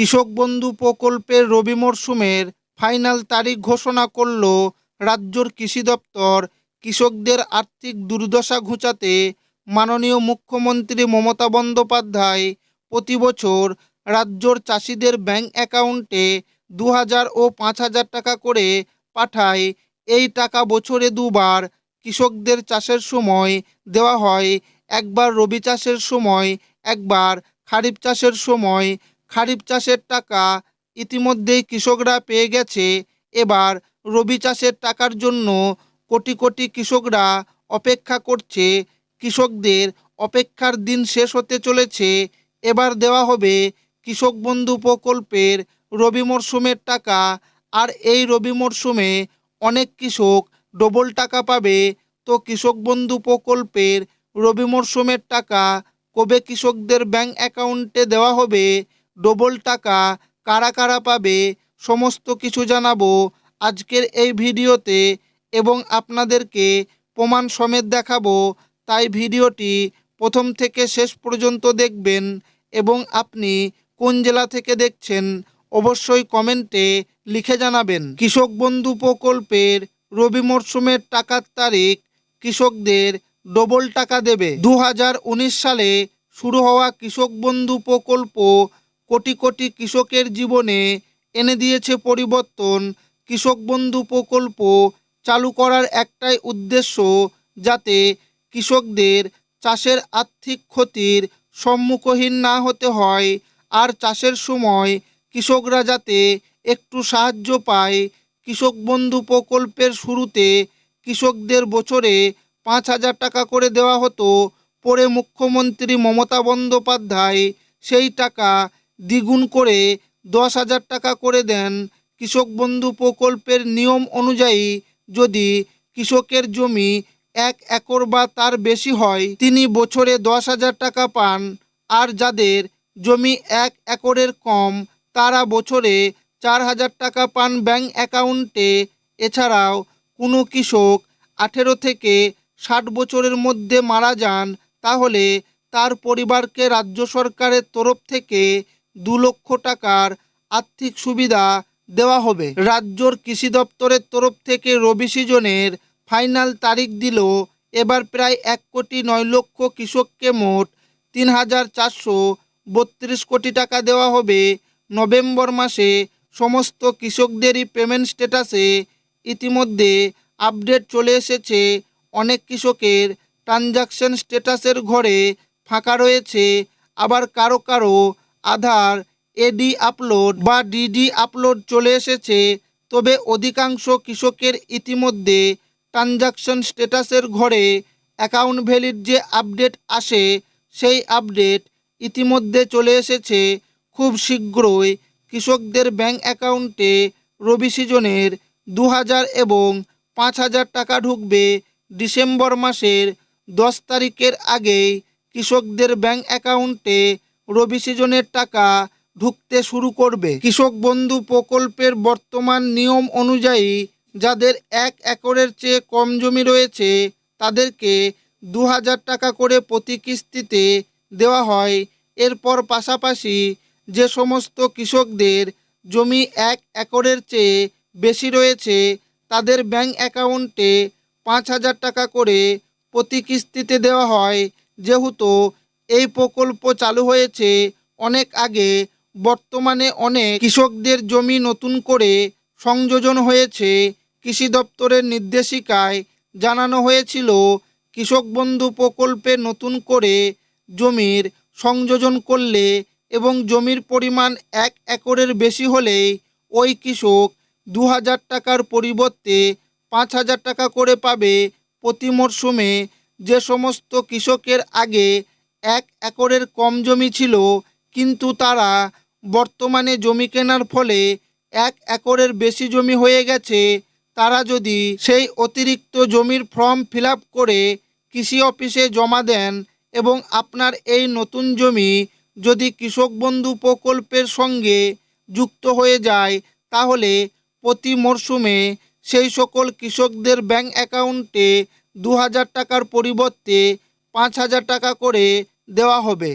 কৃষক বন্ধু প্রকল্পের রবি মরশুমের ফাইনাল তারিখ ঘোষণা করল রাজ্যর কৃষি দপ্তর। কৃষকদের আর্থিক দুর্দশা ঘুচাতে মাননীয় মুখ্যমন্ত্রী মমতা বন্দ্যোপাধ্যায় প্রতি বছর রাজ্যর চাষিদের ব্যাংক অ্যাকাউন্টে দু হাজার ও পাঁচ হাজার টাকা করে পাঠায়। এই টাকা বছরে দুবার কৃষকদের চাষের সময় দেওয়া হয়, একবার রবি চাষের সময়, একবার খারিফ চাষের সময় খারিফ চাষের টাকা ইতিমধ্যেই কৃষকরা পেয়ে গেছে। এবার রবি চাষের টাকার জন্য কোটি কোটি কৃষকরা অপেক্ষা করছে। কৃষকদের অপেক্ষার দিন শেষ হতে চলেছে। এবার দেওয়া হবে কৃষক বন্ধু প্রকল্পের রবি মরশুমের টাকা। আর এই রবি মরশুমে অনেক কৃষক ডবল টাকা পাবে। তো কৃষক বন্ধু প্রকল্পের রবি মরশুমের টাকা কবে কৃষকদের ব্যাংক অ্যাকাউন্টে দেওয়া হবে? ডবল টাকা, কারা কারা পাবে, সমস্ত কিছু জানাব আজকের এই ভিডিওতে এবং আপনাদেরকে প্রমাণ সমেত দেখাবো। তাই ভিডিওটি প্রথম থেকে শেষ পর্যন্ত দেখবেন এবং আপনি কোন জেলা থেকে দেখছেন অবশ্যই কমেন্টে লিখে জানাবেন। কৃষক বন্ধু প্রকল্পের রবি মরশুমের টাকার তারিখ কৃষকদের ডবল টাকা দেবে। দু হাজার উনিশ সালে শুরু হওয়া কৃষক বন্ধু প্রকল্প কোটি কোটি কৃষকের জীবনে এনে দিয়েছে পরিবর্তন, কৃষক বন্ধু প্রকল্প চালু করার একটাই উদ্দেশ্য যাতে কৃষকদের চাষের আর্থিক ক্ষতির সম্মুখীন না হতে হয় আর চাষের সময় কৃষকরা যাতে একটু সাহায্য পায়। কৃষক বন্ধু প্রকল্পের শুরুতে কৃষকদের বছরে পাঁচ হাজার টাকা করে দেওয়া হতো। পরে মুখ্যমন্ত্রী মমতা বন্দ্যোপাধ্যায় সেই টাকা দ্বিগুণ করে দশ হাজার টাকা করে দেন। কৃষক বন্ধু প্রকল্পের নিয়ম অনুযায়ী যদি কৃষকের জমি এক একর বা তার বেশি হয়, তিনি বছরে দশ হাজার টাকা পান। আর যাদের জমি এক একরের কম, তারা বছরে চার হাজার টাকা পান ব্যাংক অ্যাকাউন্টে। এছাড়াও কোনো কৃষক আঠেরো থেকে ষাট বছরের মধ্যে মারা যান, তাহলে তার পরিবারকে রাজ্য সরকারের তরফ থেকে দু লক্ষ টাকার আর্থিক সুবিধা দেওয়া হবে। রাজ্যর কৃষি দপ্তরের তরফ থেকে রবি সিজনের ফাইনাল তারিখ দিল এবার প্রায় এক কোটি নয় লক্ষ কৃষককে মোট তিন হাজার চারশো বত্রিশ কোটি টাকা দেওয়া হবে। নভেম্বর মাসে সমস্ত কৃষকদেরই পেমেন্ট স্ট্যাটাসে ইতিমধ্যে আপডেট চলে এসেছে। অনেক কৃষকের ট্রানজাকশন স্ট্যাটাসের ঘরে ফাঁকা রয়েছে। আবার কারও কারও আধার এডি আপলোড বা ডিডি আপলোড চলে এসেছে, তবে অধিকাংশ কৃষকের ইতিমধ্যে ট্রানজাকশন স্ট্যাটাসের ঘরে অ্যাকাউন্ট ভ্যালির যে আপডেট আসে, সেই আপডেট ইতিমধ্যে চলে এসেছে। খুব শীঘ্রই কৃষকদের ব্যাংক অ্যাকাউন্টে রবি সিজনের দু হাজার এবং পাঁচ হাজার টাকা ঢুকবে ডিসেম্বর মাসের দশ তারিখের আগেই কৃষকদের ব্যাংক অ্যাকাউন্টে রবি সিজনের টাকা ঢুকতে শুরু করবে। কৃষক বন্ধু প্রকল্পের বর্তমান নিয়ম অনুযায়ী যাদের এক একরের চেয়ে কম জমি রয়েছে, তাদেরকে দু হাজার টাকা করে প্রতি কিস্তিতে দেওয়া হয়। এরপর পাশাপাশি যে সমস্ত কৃষকদের জমি এক একরের চেয়ে বেশি রয়েছে, তাদের ব্যাংক অ্যাকাউন্টে পাঁচ হাজার টাকা করে প্রতি কিস্তিতে দেওয়া হয়। যেহেতু এই প্রকল্প চালু হয়েছে অনেক আগে। বর্তমানে অনেক কৃষকদের জমি নতুন করে সংযোজন হয়েছে। কৃষি দপ্তরের নির্দেশিকায় জানানো হয়েছিল, কৃষক বন্ধু প্রকল্পে নতুন করে জমির সংযোজন করলে এবং জমির পরিমাণ এক একরের বেশি হলেই ওই কৃষক দু হাজার টাকার পরিবর্তে পাঁচ হাজার টাকা করে পাবে প্রতি মরশুমে। যে সমস্ত কৃষকের আগে এক একরের কম জমি ছিল, কিন্তু তারা বর্তমানে জমি কেনার ফলে এক একরের বেশি জমি হয়ে গেছে। তারা যদি সেই অতিরিক্ত জমির ফর্ম ফিল করে কৃষি অফিসে জমা দেন এবং আপনার এই নতুন জমি যদি কৃষক বন্ধু প্রকল্পের সঙ্গে যুক্ত হয়ে যায়, তাহলে প্রতি মরশুমে সেই সকল কৃষকদের ব্যাংক অ্যাকাউন্টে দু হাজার টাকার পরিবর্তে পাঁচ হাজার টাকা করে দেওয়া হবে।